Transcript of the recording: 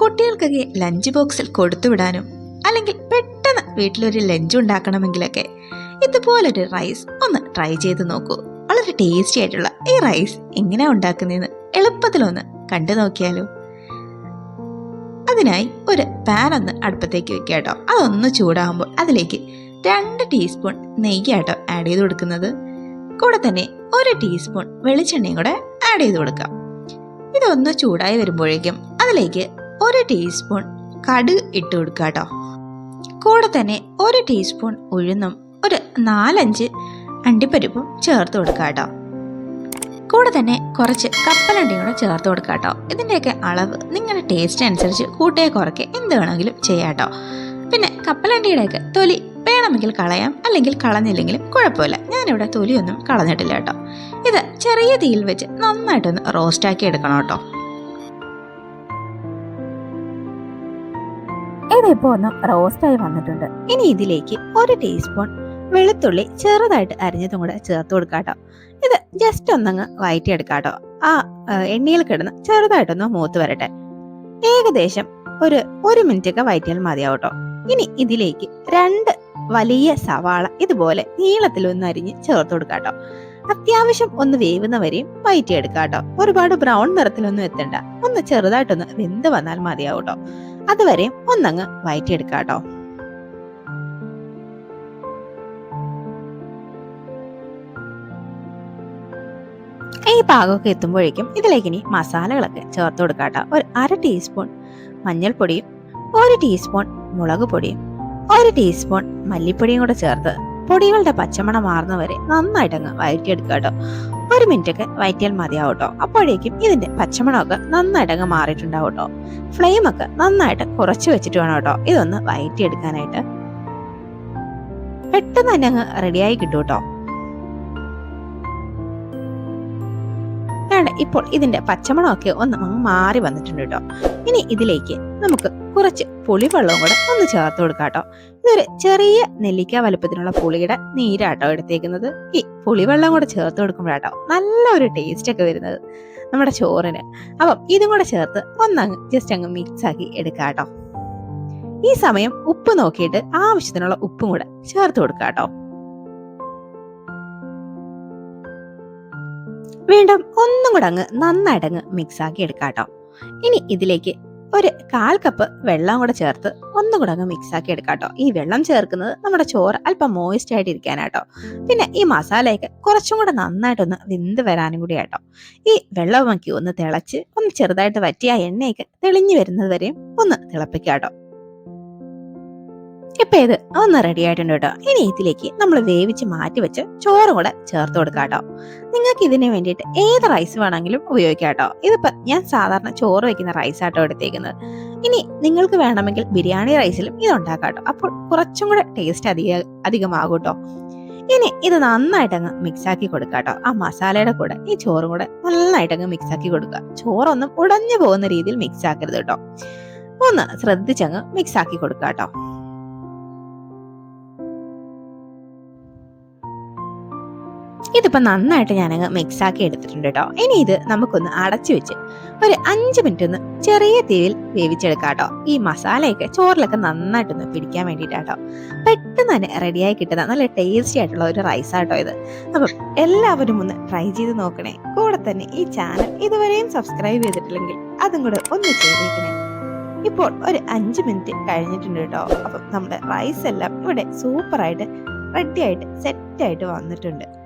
കുട്ടികൾക്കൊക്കെ ലഞ്ച് ബോക്സിൽ കൊടുത്തുവിടാനും അല്ലെങ്കിൽ പെട്ടെന്ന് വീട്ടിലൊരു ലഞ്ച് ഉണ്ടാക്കണമെങ്കിലൊക്കെ ഇതുപോലൊരു റൈസ് ഒന്ന് ട്രൈ ചെയ്ത് നോക്കൂ. വളരെ ടേസ്റ്റി ആയിട്ടുള്ള ഈ റൈസ് എങ്ങനെയാ ഉണ്ടാക്കുന്നതെന്ന് എളുപ്പത്തിലൊന്ന് കണ്ടു നോക്കിയാലോ. അതിനായി ഒരു പാൻ ഒന്ന് അടുപ്പത്തേക്ക് വെക്കുക കേട്ടോ. അതൊന്ന് ചൂടാകുമ്പോൾ അതിലേക്ക് രണ്ട് ടീസ്പൂൺ നെയ്യ് ആട്ടോ ആഡ് ചെയ്ത് കൊടുക്കുന്നത്. കൂടെ തന്നെ ഒരു ടീസ്പൂൺ വെളിച്ചെണ്ണയും കൂടെ ആഡ് ചെയ്ത് കൊടുക്കാം. ഇതൊന്ന് ചൂടായി വരുമ്പോഴേക്കും അതിലേക്ക് ഒരു ടീസ്പൂൺ കടുക് ഇട്ട് കൊടുക്കുക കേട്ടോ. കൂടെ തന്നെ ഒരു ടീസ്പൂൺ ഉഴുന്നും ഒരു നാലഞ്ച് അണ്ടിപ്പരിപ്പും ചേർത്ത് കൊടുക്കുക കേട്ടോ. കൂടെ തന്നെ കുറച്ച് കപ്പലണ്ടിയും കൂടെ ചേർത്ത് കൊടുക്കുക കേട്ടോ. ഇതിന്റെയൊക്കെ അളവ് നിങ്ങളുടെ ടേസ്റ്റ് അനുസരിച്ച് കൂട്ടിയെ കുറയ്ക്ക്. എന്ത് വേണമെങ്കിലും ചെയ്യാം കേട്ടോ. പിന്നെ കപ്പലണ്ടിയുടെയൊക്കെ തൊലി വേണമെങ്കിൽ കളയാം. അല്ലെങ്കിൽ കളഞ്ഞില്ലെങ്കിലും കുഴപ്പമില്ല. ഞാനിവിടെ തൊലിയൊന്നും കളഞ്ഞിട്ടില്ല കേട്ടോ. ഇത് ചെറിയ തീയിൽ വെച്ച് നന്നായിട്ടൊന്ന് റോസ്റ്റാക്കി എടുക്കണം കേട്ടോ. ഇതിപ്പോ ഒന്ന് റോസ്റ്റായി വന്നിട്ടുണ്ട്. ഇനി ഇതിലേക്ക് ഒരു ടീസ്പൂൺ വെളുത്തുള്ളി ചെറുതായിട്ട് അരിഞ്ഞതും കൂടെ ചേർത്ത് കൊടുക്കാട്ടോ ഇത് ജസ്റ്റ് ഒന്നങ്ങ് വയറ്റിയെടുക്കാട്ടോ. ആ എണ്ണയിൽ കിടന്ന് ചെറുതായിട്ടൊന്ന് മൂത്ത് വരട്ടെ. ഏകദേശം ഒരു ഒരു മിനിറ്റ് ഒക്കെ വയറ്റിയാൽ മതിയാവട്ടോ. ഇനി ഇതിലേക്ക് രണ്ട് വലിയ സവാള ഇതുപോലെ നീളത്തിൽ ഒന്ന് അരിഞ്ഞ് ചേർത്ത് കൊടുക്കാട്ടോ അത്യാവശ്യം ഒന്ന് വേവുന്ന വരെയും വയറ്റിയെടുക്കാട്ടോ ഒരുപാട് ബ്രൗൺ നിറത്തിലൊന്നും എത്തണ്ട. ഒന്ന് ചെറുതായിട്ടൊന്ന് വെന്ത് വന്നാൽ മതിയാവട്ടോ. അതുവരെയും ഒന്നങ്ങ് വയറ്റിയെടുക്കാട്ടോ ഈ പാകമൊക്കെ എത്തുമ്പോഴേക്കും ഇതിലേക്ക് ഇനി മസാലകളൊക്കെ ചേർത്ത് കൊടുക്കാട്ടോ ഒരു അര ടീസ്പൂൺ മഞ്ഞൾപ്പൊടിയും ഒരു ടീസ്പൂൺ മുളക് പൊടിയും ഒരു ടീസ്പൂൺ മല്ലിപ്പൊടിയും കൂടെ ചേർത്ത് പൊടികളുടെ പച്ചമണം മാറുന്നവരെ നന്നായിട്ടങ്ങ് വയറ്റിയെടുക്കാട്ടോ ഒരു മിനിറ്റ് ഒക്കെ വയറ്റിയാൽ മതിയാവും കേട്ടോ. അപ്പോഴേക്കും ഇതിന്റെ പച്ചമണമൊക്കെ നന്നായിട്ട് അങ്ങ് മാറിയിട്ടുണ്ടാവും കേട്ടോ. ഫ്ലെയിം ഒക്കെ നന്നായിട്ട് കുറച്ച് വെച്ചിട്ട് വേണം കേട്ടോ. ഇതൊന്ന് വയറ്റിയെടുക്കാനായിട്ട്. പെട്ടെന്ന് തന്നെ അങ്ങ് റെഡിയായി കിട്ടും കേട്ടോ. ഇപ്പോൾ ഇതിന്റെ പച്ചമണമൊക്കെ ഒന്ന് മാറി വന്നിട്ടുണ്ട് കേട്ടോ. ഇനി ഇതിലേക്ക് നമുക്ക് കുറച്ച് പുളിവെള്ളവും കൂടെ ഒന്ന് ചേർത്ത് കൊടുക്കാം കേട്ടോ. ഇതൊരു ചെറിയ നെല്ലിക്ക വലുപ്പത്തിനുള്ള പുളിയുടെ നീരാട്ടോ എടുത്തേക്കുന്നത്. ഈ പുളിവെള്ളം കൂടെ ചേർത്ത് കൊടുക്കുമ്പോഴാട്ടോ നല്ലൊരു ടേസ്റ്റ് ഒക്കെ വരുന്നത് നമ്മുടെ ചോറിന്. അപ്പം ഇതും കൂടെ ചേർത്ത് ഒന്നങ്ങ് ജസ്റ്റ് അങ്ങ് മിക്സ് ആക്കി എടുക്കാം കേട്ടോ. ഈ സമയം ഉപ്പ് നോക്കിയിട്ട് ആവശ്യത്തിനുള്ള ഉപ്പും കൂടെ ചേർത്ത് കൊടുക്കാം കേട്ടോ. വീണ്ടും ഒന്നും കൂടെ അങ്ങ് നന്നായിട്ട് അങ്ങ് മിക്സ് ആക്കി എടുക്കാം കേട്ടോ ഇനി ഇതിലേക്ക് ഒരു കാൽ കപ്പ് വെള്ളം കൂടെ ചേർത്ത് ഒന്നും കൂടെ അങ്ങ് മിക്സ് ആക്കി എടുക്കാം കേട്ടോ ഈ വെള്ളം ചേർക്കുന്നത് നമ്മുടെ ചോറ് അല്പം മോയിസ്റ്റ് ആയിട്ട് ഇരിക്കാനാട്ടോ പിന്നെ ഈ മസാലയൊക്കെ കുറച്ചും കൂടെ നന്നായിട്ടൊന്ന് വെന്ത് വരാനും കൂടി ആട്ടോ ഈ വെള്ളമൊക്കെ ഒന്ന് തിളച്ച് ഒന്ന് ചെറുതായിട്ട് വറ്റിയ എണ്ണയൊക്കെ തെളിഞ്ഞു വരുന്നത് വരെയും ഒന്ന് തിളപ്പിക്കാം കേട്ടോ ഇപ്പൊ ഇത് ഒന്ന് റെഡി ആയിട്ടുണ്ട് കേട്ടോ. ഇനി ഇതിലേക്ക് നമ്മൾ വേവിച്ച് മാറ്റി വെച്ച് ചോറും കൂടെ ചേർത്ത് കൊടുക്കാം കേട്ടോ. നിങ്ങൾക്ക് ഇതിന് വേണ്ടിയിട്ട് ഏത് റൈസ് വേണമെങ്കിലും ഉപയോഗിക്കാം കേട്ടോ. ഇതിപ്പോ ഞാൻ സാധാരണ ചോറ് വെക്കുന്ന റൈസ് ആട്ടോ എടുത്തേക്കുന്നത്. ഇനി നിങ്ങൾക്ക് വേണമെങ്കിൽ ബിരിയാണി റൈസിലും ഇത് ഉണ്ടാക്കാം കേട്ടോ. അപ്പോൾ കുറച്ചും കൂടെ ടേസ്റ്റ് അധിക അധികമാകും കേട്ടോ. ഇനി ഇത് നന്നായിട്ട് അങ്ങ് മിക്സ് ആക്കി കൊടുക്കുക കേട്ടോ. ആ മസാലയുടെ കൂടെ ഈ ചോറും കൂടെ നന്നായിട്ട് അങ്ങ് മിക്സ് ആക്കി കൊടുക്കുക. ചോറൊന്നും ഉടഞ്ഞു പോകുന്ന രീതിയിൽ മിക്സ് ആക്കരുത് കേട്ടോ. ഒന്ന് ശ്രദ്ധിച്ചങ്ങ് മിക്സ് ആക്കി കൊടുക്കുക കേട്ടോ. ഇതിപ്പോ നന്നായിട്ട് ഞാനങ്ങ് മിക്സ് ആക്കി എടുത്തിട്ടുണ്ട് കേട്ടോ ഇനി ഇത് നമുക്കൊന്ന് അടച്ചു വെച്ച് ഒരു അഞ്ച് മിനിറ്റ് ഒന്ന് ചെറിയ തീയിൽ വേവിച്ചെടുക്കാം കേട്ടോ ഈ മസാലയൊക്കെ ചോറിലൊക്കെ നന്നായിട്ടൊന്ന് പിടിക്കാൻ വേണ്ടിയിട്ടാട്ടോ പെട്ടെന്ന് തന്നെ റെഡിയായി കിട്ടുന്ന നല്ല ടേസ്റ്റി ആയിട്ടുള്ള ഒരു റൈസ് ആട്ടോ ഇത്. അപ്പം എല്ലാവരും ഒന്ന് ട്രൈ ചെയ്ത് നോക്കണേ. കൂടെ തന്നെ ഈ ചാനൽ ഇതുവരെയും സബ്സ്ക്രൈബ് ചെയ്തിട്ടില്ലെങ്കിൽ അതും കൂടെ ഒന്ന് ചെയ്തേക്കണേ. ഇപ്പോൾ ഒരു അഞ്ച് മിനിറ്റ് കഴിഞ്ഞിട്ടുണ്ട് കേട്ടോ അപ്പം നമ്മുടെ റൈസ് എല്ലാം ഇവിടെ സൂപ്പറായിട്ട് റെഡിയായിട്ട് സെറ്റായിട്ട് വന്നിട്ടുണ്ട്.